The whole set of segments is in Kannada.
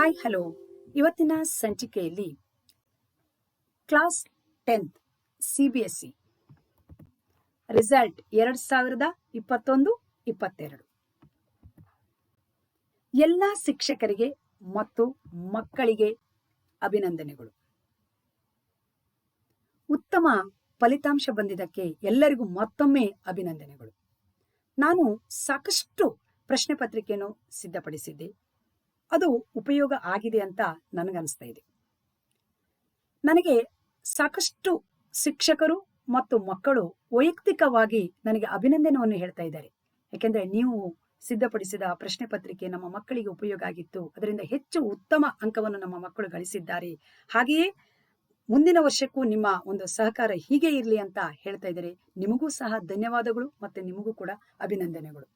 ಹಾಯ್ ಹಲೋ ಇವತ್ತಿನ ಸಂಚಿಕೆಯಲ್ಲಿ class tenth C B S C result ಎರಡ್ ಸಾವಿರದ ಇಪ್ಪತ್ತೊಂದು, ಇಪ್ಪತ್ತೆರಡು. ಎಲ್ಲ ಶಿಕ್ಷಕರಿಗೆ ಮತ್ತು ಮಕ್ಕಳಿಗೆ ಅಭಿನಂದನೆಗಳು. ಉತ್ತಮ ಫಲಿತಾಂಶ ಬಂದಿದ್ದಕ್ಕೆ ಎಲ್ಲರಿಗೂ ಮತ್ತೊಮ್ಮೆ ಅಭಿನಂದನೆಗಳು. ನಾನು ಸಾಕಷ್ಟು ಪ್ರಶ್ನೆ ಪತ್ರಿಕೆಯನ್ನು ಸಿದ್ಧಪಡಿಸಿದ್ದೆ. ಅದು ಉಪಯೋಗ ಆಗಿದೆ ಅಂತ ನನಗನ್ನಿಸ್ತಾ ಇದೆ. ನನಗೆ ಸಾಕಷ್ಟು ಶಿಕ್ಷಕರು ಮತ್ತು ಮಕ್ಕಳು ವೈಯಕ್ತಿಕವಾಗಿ ನನಗೆ ಅಭಿನಂದನವನ್ನು ಹೇಳ್ತಾ ಇದ್ದಾರೆ. ಯಾಕೆಂದ್ರೆ ನೀವು ಸಿದ್ಧಪಡಿಸಿದ ಪ್ರಶ್ನೆ ಪತ್ರಿಕೆ ನಮ್ಮ ಮಕ್ಕಳಿಗೆ ಉಪಯೋಗ ಆಗಿತ್ತು. ಅದರಿಂದ ಹೆಚ್ಚು ಉತ್ತಮ ಅಂಕವನ್ನು ನಮ್ಮ ಮಕ್ಕಳು ಗಳಿಸಿದ್ದಾರೆ. ಹಾಗೆಯೇ ಮುಂದಿನ ವರ್ಷಕ್ಕೂ ನಿಮ್ಮ ಒಂದು ಸಹಕಾರ ಹೀಗೆ ಇರಲಿ ಅಂತ ಹೇಳ್ತಾ ಇದ್ದಾರೆ. ನಿಮಗೂ ಸಹ ಧನ್ಯವಾದಗಳು ಮತ್ತೆ ನಿಮಗೂ ಕೂಡ ಅಭಿನಂದನೆಗಳು.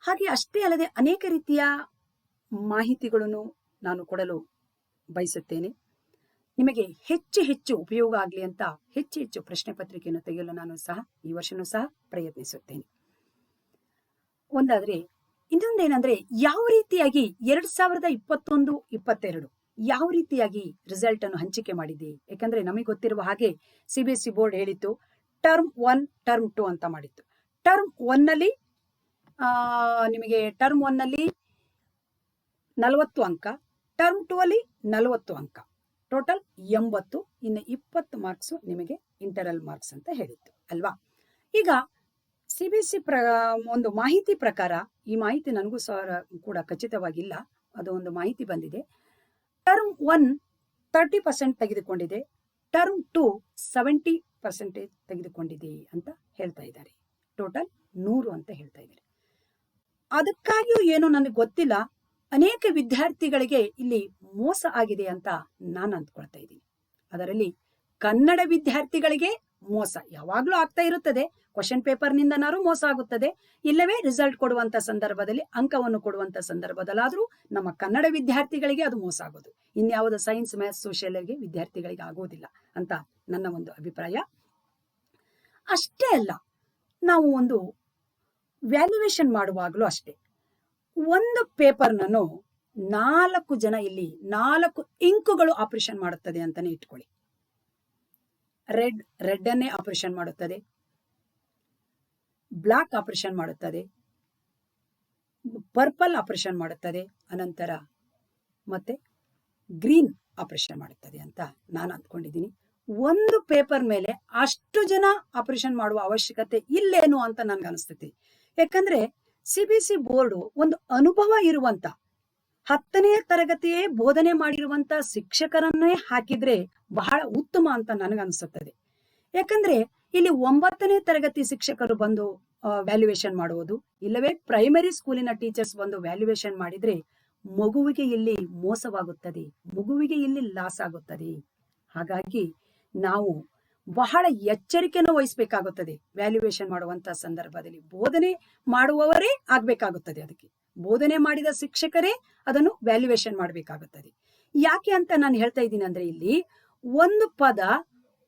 ಹಾಗೆ ಅಷ್ಟೇ ಅಲ್ಲದೆ ಅನೇಕ ರೀತಿಯ ಮಾಹಿತಿಗಳನ್ನು ನಾನು ಕೊಡಲು ಬಯಸುತ್ತೇನೆ. ನಿಮಗೆ ಹೆಚ್ಚು ಹೆಚ್ಚು ಉಪಯೋಗ ಆಗಲಿ ಅಂತ ಹೆಚ್ಚು ಹೆಚ್ಚು ಪ್ರಶ್ನೆ ಪತ್ರಿಕೆಯನ್ನು ತೆಗೆಯಲು ನಾನು ಸಹ ಈ ವರ್ಷನೂ ಸಹ ಪ್ರಯತ್ನಿಸುತ್ತೇನೆ. ಒಂದಾದ್ರೆ, ಇನ್ನೊಂದೇನಂದ್ರೆ ಯಾವ ರೀತಿಯಾಗಿ ಎರಡ್ ಸಾವಿರದ ಇಪ್ಪತ್ತೊಂದು, ಇಪ್ಪತ್ತೆರಡು ಯಾವ ರೀತಿಯಾಗಿ ರಿಸಲ್ಟ್ ಅನ್ನು ಹಂಚಿಕೆ ಮಾಡಿದೆ? ಯಾಕಂದ್ರೆ ನಮಗೆ ಗೊತ್ತಿರುವ ಹಾಗೆ C B S C board ಹೇಳಿತ್ತು, ಟರ್ಮ್ ಒನ್, ಟರ್ಮ್ ಟು ಅಂತ ಮಾಡಿತ್ತು. ಟರ್ಮ್ ಒನ್ನಲ್ಲಿ ನಿಮಗೆ ಟರ್ಮ್ ಒನ್ನಲ್ಲಿ ನಲವತ್ತು ಅಂಕ ಟರ್ಮ್ ಟು ಅಲ್ಲಿ ನಲವತ್ತು ಅಂಕ. ಟೋಟಲ್ ಎಂಬತ್ತು, ಇನ್ನು ಇಪ್ಪತ್ತು ಮಾರ್ಕ್ಸ್ ನಿಮಗೆ ಇಂಟರಲ್ ಮಾರ್ಕ್ಸ್ ಅಂತ ಹೇಳಿತ್ತು ಅಲ್ವಾ? ಈಗ ಸಿ ಬಿ ಸಿ ಪ್ರ, ಒಂದು ಮಾಹಿತಿ ಪ್ರಕಾರ, ಈ ಮಾಹಿತಿ ನನಗೂ ಸಹ ಕೂಡ ಖಚಿತವಾಗಿಲ್ಲ, ಅದು ಒಂದು ಮಾಹಿತಿ ಬಂದಿದೆ. ಟರ್ಮ್ ಒನ್ ತರ್ಟಿ ಪರ್ಸೆಂಟ್ ತೆಗೆದುಕೊಂಡಿದೆ ಟರ್ಮ್ ಟು ಸೆವೆಂಟಿ ಪರ್ಸೆಂಟೇಜ್ ತೆಗೆದುಕೊಂಡಿದೆ ಅಂತ ಹೇಳ್ತಾ ಇದ್ದಾರೆ. ಟೋಟಲ್ ನೂರು ಅಂತ ಹೇಳ್ತಾ ಇದ್ದಾರೆ. ಅದಕ್ಕಾಗಿಯೂ ಏನು ನನಗೆ ಗೊತ್ತಿಲ್ಲ ಅನೇಕ ವಿದ್ಯಾರ್ಥಿಗಳಿಗೆ ಇಲ್ಲಿ ಮೋಸ ಆಗಿದೆ ಅಂತ ನಾನು ಅಂದ್ಕೊಳ್ತಾ ಇದ್ದೀನಿ. ಅದರಲ್ಲಿ ಕನ್ನಡ ವಿದ್ಯಾರ್ಥಿಗಳಿಗೆ ಮೋಸ ಯಾವಾಗ್ಲೂ ಆಗ್ತಾ ಇರುತ್ತದೆ. ಕ್ವಶನ್ ಪೇಪರ್ನಿಂದನಾದ್ರೂ ಮೋಸ ಆಗುತ್ತದೆ. ಇಲ್ಲವೇ ರಿಸಲ್ಟ್ ಕೊಡುವಂತ ಸಂದರ್ಭದಲ್ಲಿ, ಅಂಕವನ್ನು ಕೊಡುವಂತ ಸಂದರ್ಭದಲ್ಲಾದ್ರೂ ನಮ್ಮ ಕನ್ನಡ ವಿದ್ಯಾರ್ಥಿಗಳಿಗೆ ಅದು ಮೋಸ ಆಗೋದು. ಇನ್ಯಾವುದೋ ಸೈನ್ಸ್ ಮ್ಯಾಥ್ಸ್ ಸೋಷಿಯಲ್ಗೆ ವಿದ್ಯಾರ್ಥಿಗಳಿಗೆ ಆಗೋದಿಲ್ಲ ಅಂತ ನನ್ನ ಒಂದು ಅಭಿಪ್ರಾಯ. ಅಷ್ಟೇ ಅಲ್ಲ, ನಾವು ಒಂದು ವ್ಯಾಲ್ಯುವೇಷನ್ ಮಾಡುವಾಗಲೂ ಅಷ್ಟೇ. ಒಂದು ಪೇಪರ್ನನ್ನು ನಾಲ್ಕು ಜನ ಇಲ್ಲಿ ನಾಲ್ಕು ಇಂಕುಗಳು ಆಪರೇಷನ್ ಮಾಡುತ್ತದೆ ಅಂತಾನೆ ಇಟ್ಕೊಳ್ಳಿ. ರೆಡ್ ರೆಡ್ ಅನ್ನೇ ಆಪರೇಷನ್ ಮಾಡುತ್ತದೆ. ಬ್ಲಾಕ್ ಆಪರೇಷನ್ ಮಾಡುತ್ತದೆ. ಪರ್ಪಲ್ ಆಪರೇಷನ್ ಮಾಡುತ್ತದೆ. ಅನಂತರ ಮತ್ತೆ ಗ್ರೀನ್ ಆಪರೇಷನ್ ಮಾಡುತ್ತದೆ ಅಂತ ನಾನು ಅಂದ್ಕೊಂಡಿದ್ದೀನಿ. ಒಂದು ಪೇಪರ್ ಮೇಲೆ ಅಷ್ಟು ಜನ ಆಪರೇಷನ್ ಮಾಡುವ ಅವಶ್ಯಕತೆ ಇಲ್ಲೇನು ಅಂತ ನನ್ಗೆ ಅನಿಸ್ತೈತಿ ಯಾಕಂದ್ರೆ ಸಿ ಬಿ ಸಿ ಬೋರ್ಡು ಒಂದು ಅನುಭವ ಇರುವಂತ ಹತ್ತನೇ ತರಗತಿಯೇ ಬೋಧನೆ ಮಾಡಿರುವಂತ ಶಿಕ್ಷಕರನ್ನೇ ಹಾಕಿದ್ರೆ ಬಹಳ ಉತ್ತಮ ಅಂತ ನನಗನ್ಸುತ್ತದೆ. ಯಾಕಂದ್ರೆ ಇಲ್ಲಿ ಒಂಬತ್ತನೇ ತರಗತಿ ಶಿಕ್ಷಕರು ಬಂದು ವ್ಯಾಲ್ಯೂಯೇಷನ್ ಮಾಡುವುದು, ಇಲ್ಲವೇ ಪ್ರೈಮರಿ ಸ್ಕೂಲಿನ ಟೀಚರ್ಸ್ ಬಂದು ವ್ಯಾಲ್ಯೂಯೇಷನ್ ಮಾಡಿದ್ರೆ ಮಗುವಿಗೆ ಇಲ್ಲಿ ಮೋಸವಾಗುತ್ತದೆ, ಮಗುವಿಗೆ ಇಲ್ಲಿ ಲಾಸ್ ಆಗುತ್ತದೆ. ಹಾಗಾಗಿ ನಾವು ಬಹಳ ಎಚ್ಚರಿಕೆಯನ್ನು ವಹಿಸಬೇಕಾಗುತ್ತದೆ. ವ್ಯಾಲ್ಯೂಯೇಷನ್ ಮಾಡುವಂತ ಸಂದರ್ಭದಲ್ಲಿ ಬೋಧನೆ ಮಾಡುವವರೇ ಆಗ್ಬೇಕಾಗುತ್ತದೆ ಅದಕ್ಕೆ. ಬೋಧನೆ ಮಾಡಿದ ಶಿಕ್ಷಕರೇ ಅದನ್ನು ವ್ಯಾಲ್ಯೂಯೇಷನ್ ಮಾಡಬೇಕಾಗುತ್ತದೆ. ಯಾಕೆ ಅಂತ ನಾನು ಹೇಳ್ತಾ ಇದ್ದೀನಿ ಅಂದ್ರೆ ಇಲ್ಲಿ ಒಂದು ಪದ,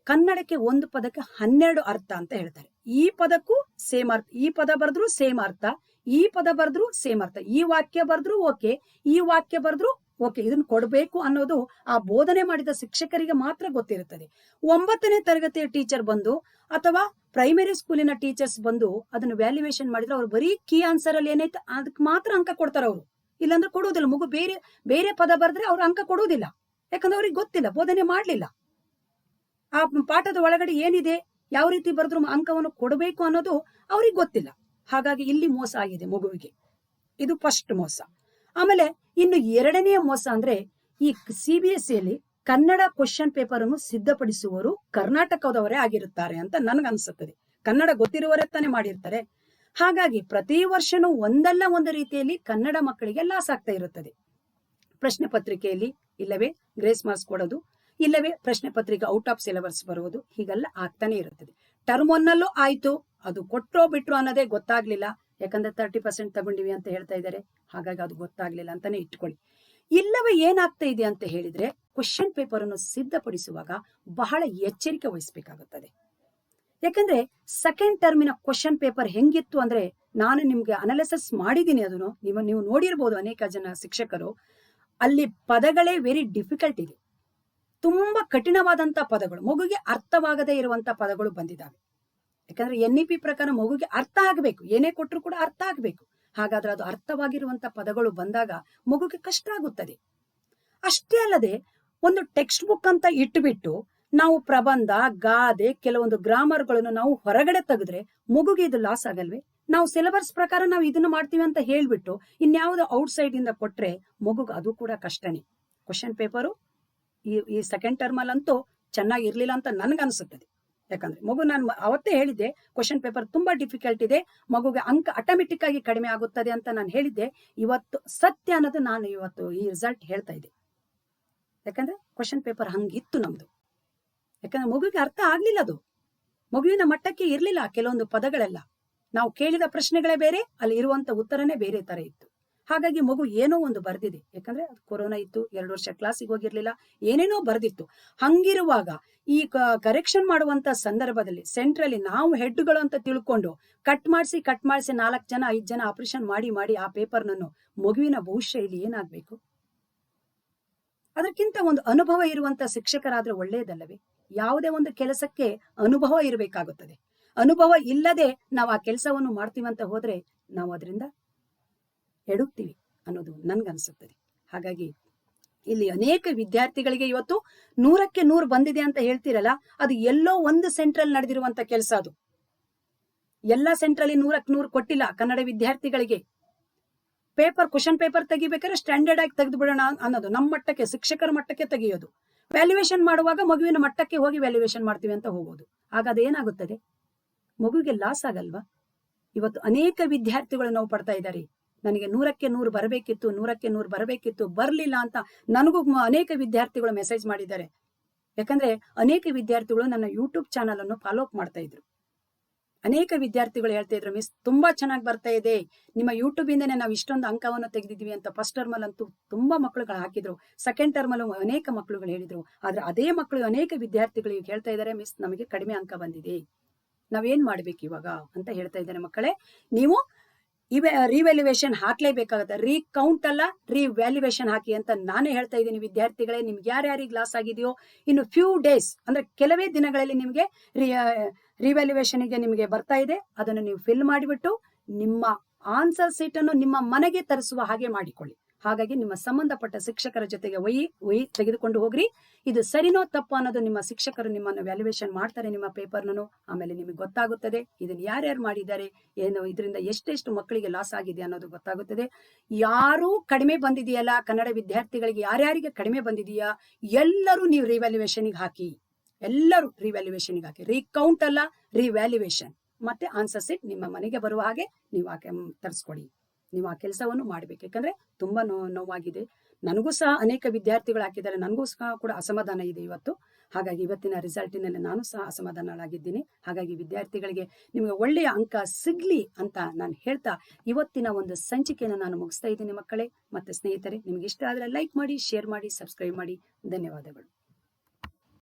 ಕನ್ನಡಕ್ಕೆ ಒಂದು ಪದಕ್ಕೆ ಹನ್ನೆರಡು ಅರ್ಥ ಅಂತ ಹೇಳ್ತಾರೆ. ಈ ಪದಕ್ಕೂ ಸೇಮ್ ಅರ್ಥ, ಈ ಪದ ಬರೆದ್ರು ಸೇಮ್ ಅರ್ಥ, ಈ ಪದ ಬರೆದ್ರು ಸೇಮ್ ಅರ್ಥ. ಈ ವಾಕ್ಯ ಬರೆದ್ರು ಓಕೆ, ಈ ವಾಕ್ಯ ಬರೆದ್ರು ಓಕೆ, ಇದನ್ನು ಕೊಡಬೇಕು ಅನ್ನೋದು ಆ ಬೋಧನೆ ಮಾಡಿದ ಶಿಕ್ಷಕರಿಗೆ ಮಾತ್ರ ಗೊತ್ತಿರುತ್ತದೆ. ಒಂಬತ್ತನೇ ತರಗತಿಯ ಟೀಚರ್ ಬಂದು ಅಥವಾ ಪ್ರೈಮರಿ ಸ್ಕೂಲಿನ ಟೀಚರ್ಸ್ ಬಂದು ಅದನ್ನು ವ್ಯಾಲ್ಯೂಯೇಷನ್ ಮಾಡಿದ್ರೆ ಅವ್ರು ಬರೀ ಕೀ ಆನ್ಸರ್ ಅಲ್ಲಿ ಏನೈತೆ ಅದಕ್ಕೆ ಮಾತ್ರ ಅಂಕ ಕೊಡ್ತಾರೆ ಅವರು. ಇಲ್ಲಾಂದ್ರೆ ಕೊಡುವುದಿಲ್ಲ, ಮಗು ಬೇರೆ ಬೇರೆ ಪದ ಬರೆದ್ರೆ ಅವ್ರು ಅಂಕ ಕೊಡುವುದಿಲ್ಲ. ಯಾಕಂದ್ರೆ ಅವ್ರಿಗೆ ಗೊತ್ತಿಲ್ಲ, ಬೋಧನೆ ಮಾಡಲಿಲ್ಲ. ಆ ಪಾಠದ ಒಳಗಡೆ ಏನಿದೆ, ಯಾವ ರೀತಿ ಬರೆದ್ರು ಅಂಕವನ್ನು ಕೊಡಬೇಕು ಅನ್ನೋದು ಅವ್ರಿಗೆ ಗೊತ್ತಿಲ್ಲ. ಹಾಗಾಗಿ ಇಲ್ಲಿ ಮೋಸ ಆಗಿದೆ ಮಗುವಿಗೆ. ಇದು ಫಸ್ಟ್ ಮೋಸ. ಆಮೇಲೆ ಇನ್ನು ಎರಡನೆಯ ಮೋಸ ಅಂದ್ರೆ ಈ ಸಿ ಬಿ ಎಸ್ ಸಿಯಲ್ಲಿ ಕನ್ನಡ ಕ್ವಶನ್ ಪೇಪರ್ ಅನ್ನು ಸಿದ್ಧಪಡಿಸುವವರು ಕರ್ನಾಟಕದವರೇ ಆಗಿರುತ್ತಾರೆ ಅಂತ ನನ್ಗನ್ಸುತ್ತದೆ. ಕನ್ನಡ ಗೊತ್ತಿರುವವರೇ ತಾನೇ ಮಾಡಿರ್ತಾರೆ. ಹಾಗಾಗಿ ಪ್ರತಿ ವರ್ಷನೂ ಒಂದಲ್ಲ ಒಂದು ರೀತಿಯಲ್ಲಿ ಕನ್ನಡ ಮಕ್ಕಳಿಗೆ ಲಾಸ್ ಆಗ್ತಾ ಇರುತ್ತದೆ. ಪ್ರಶ್ನೆ ಪತ್ರಿಕೆಯಲ್ಲಿ ಇಲ್ಲವೇ ಗ್ರೇಸ್ ಮಾರ್ಕ್ಸ್ ಕೊಡೋದು, ಇಲ್ಲವೇ ಪ್ರಶ್ನೆ ಪತ್ರಿಕೆ ಔಟ್ ಆಫ್ ಸಿಲೆಬಸ್ ಬರುವುದು, ಹೀಗೆಲ್ಲ ಆಗ್ತಾನೆ ಇರುತ್ತದೆ. ಟರ್ಮ್ ಒನ್ನಲ್ಲೂ ಆಯ್ತು, ಅದು ಕೊಟ್ರೋ ಬಿಟ್ರೋ ಅನ್ನೋದೇ ಗೊತ್ತಾಗ್ಲಿಲ್ಲ. ಯಾಕಂದ್ರೆ ತರ್ಟಿ ಪರ್ಸೆಂಟ್ ತಗೊಂಡಿವಿ ಅಂತ ಹೇಳ್ತಾ ಇದ್ದಾರೆ. ಹಾಗಾಗಿ ಅದು ಗೊತ್ತಾಗ್ಲಿಲ್ಲ ಅಂತಾನೆ ಇಟ್ಕೊಳ್ಳಿ. ಇಲ್ಲವೇ ಏನಾಗ್ತಾ ಇದೆ ಅಂತ ಹೇಳಿದ್ರೆ ಕ್ವಶನ್ ಪೇಪರ್ ಅನ್ನು ಸಿದ್ಧಪಡಿಸುವಾಗ ಬಹಳ ಎಚ್ಚರಿಕೆ ವಹಿಸಬೇಕಾಗುತ್ತದೆ. ಯಾಕಂದ್ರೆ ಸೆಕೆಂಡ್ ಟರ್ಮಿನ ಕ್ವಶನ್ ಪೇಪರ್ ಹೆಂಗಿತ್ತು ಅಂದ್ರೆ ನಾನು ನಿಮ್ಗೆ ಅನಾಲಿಸಿಸ್ ಮಾಡಿದ್ದೀನಿ ಅದನ್ನು. ನೀವು ನೀವು ನೋಡಿರ್ಬೋದು ಅನೇಕ ಜನ ಶಿಕ್ಷಕರು. ಅಲ್ಲಿ ಪದಗಳೇ ವೆರಿ ಡಿಫಿಕಲ್ಟ್ ಇದೆ. ತುಂಬಾ ಕಠಿಣವಾದಂತ ಪದಗಳು ಮಗುಗೆ ಅರ್ಥವಾಗದೇ ಇರುವಂತ ಪದಗಳು ಬಂದಿದ್ದಾವೆ. ಯಾಕಂದ್ರೆ ಎನ್ ಇ ಪಿ ಪ್ರಕಾರ ಮಗುಗೆ ಅರ್ಥ ಆಗಬೇಕು, ಏನೇ ಕೊಟ್ಟರು ಕೂಡ ಅರ್ಥ ಆಗಬೇಕು. ಹಾಗಾದ್ರೆ ಅದು ಅರ್ಥವಾಗಿರುವಂತ ಪದಗಳು ಬಂದಾಗ ಮಗುಗೆ ಕಷ್ಟ ಆಗುತ್ತದೆ. ಅಷ್ಟೇ ಅಲ್ಲದೆ ಒಂದು ಟೆಕ್ಸ್ಟ್ ಬುಕ್ ಅಂತ ಇಟ್ಟುಬಿಟ್ಟು ನಾವು ಪ್ರಬಂಧ, ಗಾದೆ, ಕೆಲವೊಂದು ಗ್ರಾಮರ್ಗಳನ್ನು ನಾವು ಹೊರಗಡೆ ತೆಗೆದ್ರೆ ಮಗುಗೆ ಇದು ಲಾಸ್ ಆಗಲ್ವೇ? ನಾವು ಸಿಲೆಬಸ್ ಪ್ರಕಾರ ನಾವು ಇದನ್ನ ಮಾಡ್ತೀವಿ ಅಂತ ಹೇಳ್ಬಿಟ್ಟು ಇನ್ಯಾವುದೋ ಔಟ್ ಸೈಡ್ ಇಂದ ಕೊಟ್ರೆ ಮಗುಗೆ ಅದು ಕೂಡ ಕಷ್ಟನೇ. ಕ್ವಶನ್ ಪೇಪರು ಈ ಈ ಸೆಕೆಂಡ್ ಟರ್ಮ್ ಚೆನ್ನಾಗಿರ್ಲಿಲ್ಲ ಅಂತ ನನ್ಗನ್ಸುತ್ತದೆ. ಯಾಕಂದ್ರೆ ಮಗು ನಾನು ಅವತ್ತೇ ಹೇಳಿದ್ದೆ ಕ್ವಶನ್ ಪೇಪರ್ ತುಂಬಾ ಡಿಫಿಕಲ್ಟ್ ಇದೆ, ಮಗುಗೆ ಅಂಕ ಆಟೋಮೆಟಿಕ್ ಆಗಿ ಕಡಿಮೆ ಆಗುತ್ತದೆ ಅಂತ ನಾನು ಹೇಳಿದ್ದೆ. ಇವತ್ತು ಸತ್ಯ ಅನ್ನೋದು ನಾನು ಇವತ್ತು ಈ ರಿಸಲ್ಟ್ ಹೇಳ್ತಾ ಇದ್ದೆ. ಯಾಕಂದ್ರೆ ಕ್ವಶನ್ ಪೇಪರ್ ಹಂಗಿತ್ತು ನಮ್ದು. ಯಾಕಂದ್ರೆ ಮಗುಗೆ ಅರ್ಥ ಆಗ್ಲಿಲ್ಲ ಅದು. ಮಗುವಿನ ಮಟ್ಟಕ್ಕೆ ಇರ್ಲಿಲ್ಲ ಕೆಲವೊಂದು ಪದಗಳೆಲ್ಲ. ನಾವು ಕೇಳಿದ ಪ್ರಶ್ನೆಗಳೇ ಬೇರೆ, ಅಲ್ಲಿ ಇರುವಂತ ಉತ್ತರನೇ ಬೇರೆ ತರ ಇತ್ತು. ಹಾಗಾಗಿ ಮಗು ಏನೋ ಒಂದು ಬರ್ದಿದೆ. ಯಾಕಂದ್ರೆ ಕೊರೋನಾ ಇತ್ತು, ಎರಡು ವರ್ಷ ಕ್ಲಾಸಿಗೆ ಹೋಗಿರ್ಲಿಲ್ಲ, ಏನೇನೋ ಬರ್ದಿತ್ತು. ಹಂಗಿರುವಾಗ ಈ ಕರೆಕ್ಷನ್ ಮಾಡುವಂತ ಸಂದರ್ಭದಲ್ಲಿ ಸೆಂಟ್ರಲ್ಲಿ ನಾವು ಹೆಡ್ಗಳು ಅಂತ ತಿಳ್ಕೊಂಡು ಕಟ್ ಮಾಡಿಸಿ ಕಟ್ ಮಾಡಿಸಿ ನಾಲ್ಕು ಜನ, ಐದು ಜನ ಆಪರೇಷನ್ ಮಾಡಿ ಮಾಡಿ ಆ ಪೇಪರ್ನನ್ನು ಮಗುವಿನ ಭವಿಷ್ಯ ಇಲ್ಲಿ ಏನಾಗ್ಬೇಕು? ಅದಕ್ಕಿಂತ ಒಂದು ಅನುಭವ ಇರುವಂತ ಶಿಕ್ಷಕರಾದ್ರೆ ಒಳ್ಳೆಯದಲ್ಲವೇ ಯಾವುದೇ ಒಂದು ಕೆಲಸಕ್ಕೆ ಅನುಭವ ಇರಬೇಕಾಗುತ್ತದೆ. ಅನುಭವ ಇಲ್ಲದೆ ನಾವು ಆ ಕೆಲಸವನ್ನು ಮಾಡ್ತೀವಂತ ಹೋದ್ರೆ ನಾವು ಅದರಿಂದ ಎಡುತ್ತೀವಿ ಅನ್ನೋದು ನನ್ಗನ್ಸುತ್ತದೆ ಹಾಗಾಗಿ ಇಲ್ಲಿ ಅನೇಕ ವಿದ್ಯಾರ್ಥಿಗಳಿಗೆ ಇವತ್ತು ನೂರಕ್ಕೆ ನೂರು ಬಂದಿದೆ ಅಂತ ಹೇಳ್ತಿರಲ್ಲ, ಅದು ಎಲ್ಲೋ ಒಂದು ಸೆಂಟ್ರಲ್ ನಡೆದಿರುವಂತ ಕೆಲಸ ಅದು. ಎಲ್ಲ ಸೆಂಟ್ರಲ್ಲಿ ನೂರಕ್ಕೆ ನೂರು ಕೊಟ್ಟಿಲ್ಲ ಕನ್ನಡ ವಿದ್ಯಾರ್ಥಿಗಳಿಗೆ. ಪೇಪರ್, ಕ್ವಶನ್ ಪೇಪರ್ ತೆಗಿಬೇಕಾದ್ರೆ ಸ್ಟ್ಯಾಂಡರ್ಡ್ ಆಗಿ ತೆಗೆದು ಬಿಡೋಣ ಅನ್ನೋದು, ನಮ್ಮ ಮಟ್ಟಕ್ಕೆ, ಶಿಕ್ಷಕರ ಮಟ್ಟಕ್ಕೆ ತೆಗೆಯೋದು. ವ್ಯಾಲ್ಯೂಯೇಷನ್ ಮಾಡುವಾಗ ಮಗುವಿನ ಮಟ್ಟಕ್ಕೆ ಹೋಗಿ ವ್ಯಾಲ್ಯೂಯೇಷನ್ ಮಾಡ್ತೀವಿ ಅಂತ ಹೋಗೋದು. ಆಗ ಅದೇನಾಗುತ್ತದೆ? ಮಗುವಿಗೆ ಲಾಸ್ ಆಗಲ್ವಾ? ಇವತ್ತು ಅನೇಕ ವಿದ್ಯಾರ್ಥಿಗಳು ನೋವು ಪಡ್ತಾ ಇದ್ದಾರೆ. ನನಗೆ ನೂರಕ್ಕೆ ನೂರು ಬರಬೇಕಿತ್ತು, ನೂರಕ್ಕೆ ನೂರು ಬರಬೇಕಿತ್ತು, ಬರ್ಲಿಲ್ಲ ಅಂತ ನನಗೂ ಅನೇಕ ವಿದ್ಯಾರ್ಥಿಗಳು ಮೆಸೇಜ್ ಮಾಡಿದ್ದಾರೆ. ಯಾಕಂದ್ರೆ ಅನೇಕ ವಿದ್ಯಾರ್ಥಿಗಳು ನನ್ನ ಯೂಟ್ಯೂಬ್ ಚಾನಲ್ ಅನ್ನು ಫಾಲೋ ಅಪ್ ಮಾಡ್ತಾ ಇದ್ರು. ಅನೇಕ ವಿದ್ಯಾರ್ಥಿಗಳು ಹೇಳ್ತಾ ಇದ್ರು ಮಿಸ್ ತುಂಬಾ ಚೆನ್ನಾಗಿ ಬರ್ತಾ ಇದೆ. ನಿಮ್ಮ ಯೂಟ್ಯೂಬ್ ಇಂದನೇ ನಾವು ಇಷ್ಟೊಂದು ಅಂಕವನ್ನು ತೆಗೆದಿದ್ವಿ ಅಂತ ಫಸ್ಟ್ ಟರ್ಮಲ್ ಅಂತೂ ತುಂಬಾ ಮಕ್ಕಳುಗಳು ಹಾಕಿದ್ರು. ಸೆಕೆಂಡ್ ಟರ್ಮಲ್ ಅನೇಕ ಮಕ್ಕಳುಗಳು ಹೇಳಿದ್ರು. ಆದ್ರೆ ಅದೇ ಮಕ್ಕಳು ಅನೇಕ ವಿದ್ಯಾರ್ಥಿಗಳು ಈಗ ಹೇಳ್ತಾ ಇದ್ದಾರೆ ಮಿಸ್ ನಮಗೆ ಕಡಿಮೆ ಅಂಕ ಬಂದಿದೆ. ನಾವೇನ್ ಮಾಡ್ಬೇಕು ಇವಾಗ? ಅಂತ ಹೇಳ್ತಾ ಇದ್ದಾರೆ ಮಕ್ಕಳೇ. ನೀವು ಇವೆ ರಿವ್ಯಾಲ್ಯೂಯೇಷನ್ ಹಾಕ್ಲೇಬೇಕಾಗತ್ತೆ. ರೀಕೌಂಟ್ ಅಲ್ಲ ರಿವ್ಯಾಲ್ಯೂಯೇಷನ್ ಹಾಕಿ ಅಂತ ನಾನೇ ಹೇಳ್ತಾ ಇದ್ದೀನಿ ವಿದ್ಯಾರ್ಥಿಗಳೇ, ನಿಮ್ಗೆ ಯಾರ್ಯಾರಿಗೆ ಲಾಸ್ ಆಗಿದೆಯೋ, ಇನ್ನು ಫ್ಯೂ ಡೇಸ್ ಅಂದ್ರೆ ಕೆಲವೇ ದಿನಗಳಲ್ಲಿ ನಿಮಗೆ ರಿವ್ಯಾಲ್ಯೂಯೇಷನ್ಗೆ ನಿಮಗೆ ಬರ್ತಾ ಇದೆ. ಅದನ್ನು ನೀವು ಫಿಲ್ ಮಾಡಿಬಿಟ್ಟು ನಿಮ್ಮ ಆನ್ಸರ್ ಸೀಟನ್ನು ನಿಮ್ಮ ಮನೆಗೆ ತರಿಸುವ ಹಾಗೆ ಮಾಡಿಕೊಳ್ಳಿ. ಹಾಗಾಗಿ ನಿಮ್ಮ ಸಂಬಂಧಪಟ್ಟ ಶಿಕ್ಷಕರ ಜೊತೆಗೆ ಒಯ್ಯಿ ಒಯ್ಯಿ ತೆಗೆದುಕೊಂಡು ಹೋಗ್ರಿ. ಇದು ಸರಿನೋ ತಪ್ಪು ಅನ್ನೋದು ನಿಮ್ಮ ಶಿಕ್ಷಕರು ನಿಮ್ಮನ್ನು ವ್ಯಾಲ್ಯೂಯೇಷನ್ ಮಾಡ್ತಾರೆ ನಿಮ್ಮ ಪೇಪರ್ನೂ ಆಮೇಲೆ ನಿಮಗೆ ಗೊತ್ತಾಗುತ್ತದೆ. ಇದನ್ನು ಯಾರ್ಯಾರು ಮಾಡಿದ್ದಾರೆ? ಏನು ಇದರಿಂದ ಎಷ್ಟೆಷ್ಟು ಮಕ್ಕಳಿಗೆ ಲಾಸ್ ಆಗಿದೆ ಅನ್ನೋದು ಗೊತ್ತಾಗುತ್ತದೆ. ಯಾರೂ ಕಡಿಮೆ ಬಂದಿದೆಯಲ್ಲ? ಕನ್ನಡ ವಿದ್ಯಾರ್ಥಿಗಳಿಗೆ ಯಾರ್ಯಾರಿಗೆ ಕಡಿಮೆ ಬಂದಿದೆಯಾ? ಎಲ್ಲರೂ ನೀವು ರಿವ್ಯಾಲ್ಯೂಯೇಷನ್ಗೆ ಹಾಕಿ. ಎಲ್ಲರೂ ರಿವ್ಯಾಲ್ಯೂಯೇಷನ್ಗೆ ಹಾಕಿ. ರೀಕೌಂಟ್ ಅಲ್ಲ ರಿವ್ಯಾಲ್ಯೂಯೇಷನ್ ಮತ್ತೆ ಆನ್ಸರ್ ಸೀಟ್ ನಿಮ್ಮ ಮನೆಗೆ ಬರುವ ಹಾಗೆ ನೀವು ಆಕೆ ತರಿಸ್ಕೊಡಿ ನೀವು ಆ ಕೆಲಸವನ್ನು ಮಾಡಬೇಕು. ಯಾಕಂದ್ರೆ ತುಂಬಾ ನೋ, ನೋವಾಗಿದೆ. ನನಗೂ ಸಹ ಅನೇಕ ವಿದ್ಯಾರ್ಥಿಗಳು ಹಾಕಿದ್ದಾರೆ. ನನಗೂ ಸಹ ಕೂಡ ಅಸಮಾಧಾನ ಇದೆ ಇವತ್ತು. ಹಾಗಾಗಿ ಇವತ್ತಿನ ರಿಸಲ್ಟಿನಲ್ಲಿ ನಾನು ಸಹ ಅಸಮಾಧಾನಗಳಾಗಿದ್ದೀನಿ ಹಾಗಾಗಿ ವಿದ್ಯಾರ್ಥಿಗಳಿಗೆ ನಿಮಗೆ ಒಳ್ಳೆಯ ಅಂಕ ಸಿಗ್ಲಿ ಅಂತ ನಾನು ಹೇಳ್ತಾ ಇವತ್ತಿನ ಒಂದು ಸಂಚಿಕೆಯನ್ನು ನಾನು ಮುಗಿಸ್ತಾ ಇದ್ದೀನಿ ಮಕ್ಕಳೇ. ಮತ್ತೆ ಸ್ನೇಹಿತರೆ, ನಿಮ್ಗೆ ಇಷ್ಟ ಆದರೆ ಲೈಕ್ ಮಾಡಿ, ಶೇರ್ ಮಾಡಿ, ಸಬ್ಸ್ಕ್ರೈಬ್ ಮಾಡಿ. ಧನ್ಯವಾದಗಳು.